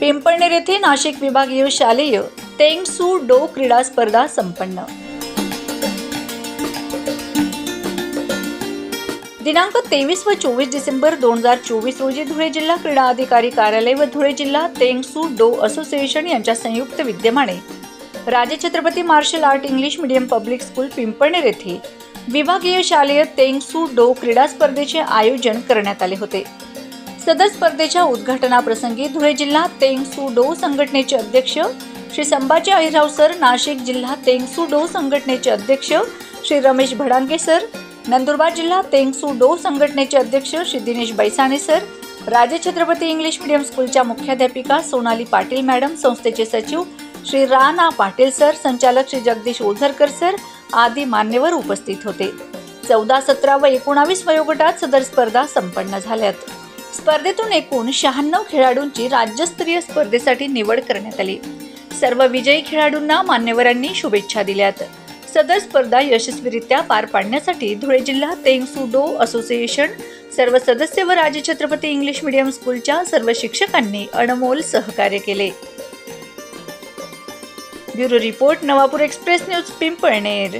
पिंपळनेर येथे नाशिक विभागीय शालेय तेंगसू डो क्रीडा स्पर्धा संपन्न. दिनांक तेवीस व चोवीस डिसेंबर दोन हजार चोवीस रोजी धुळे जिल्हा क्रीडा अधिकारी कार्यालय व धुळे जिल्हा तेंगसू डो असोसिएशन यांच्या संयुक्त विद्यमाने Raje Chhatrapati martial art English medium public school Pimpalner येथे विभागीय शालेय तेंगसू डो क्रीडा स्पर्धेचे आयोजन करण्यात आले होते. सदर स्पर्धेच्या उद्घाटनाप्रसंगी धुळे जिल्हा तेंगसू डो संघटनेचे अध्यक्ष श्री संभाजी अहिराव सर नाशिक जिल्हा तेंगसू डो संघटनेचे अध्यक्ष श्री रमेश भडांगे सर नंदुरबार जिल्हा तेंगसू डो संघटनेचे अध्यक्ष श्री दिनेश बैसाणे सर राजे छत्रपती इंग्लिश मीडियम स्कूलच्या मुख्याध्यापिका सोनाली पाटील मॅडम संस्थेचे सचिव श्री राणा पाटील सर संचालक श्री जगदीश ओझरकर सर आदी मान्यवर उपस्थित होते. चौदा सतरा व एकोणावीस वयोगटात सदर स्पर्धा संपन्न झाल्यात. स्पर्धेतून एकूण शहाण्णव खेळाडूंची राज्यस्तरीय स्पर्धेसाठी निवड करण्यात आली. सर्व विजयी खेळाडूंना मान्यवरांनी शुभेच्छा दिल्यात. सदर स्पर्धा यशस्वीरित्या पार पाडण्यासाठी धुळे जिल्हा तेंगसुडो असोसिएशन सर्व सदस्य व राजे छत्रपती इंग्लिश मीडियम स्कूलच्या सर्व शिक्षकांनी अनमोल सहकार्य केले. Bureau report Navapur express news Pimpalner.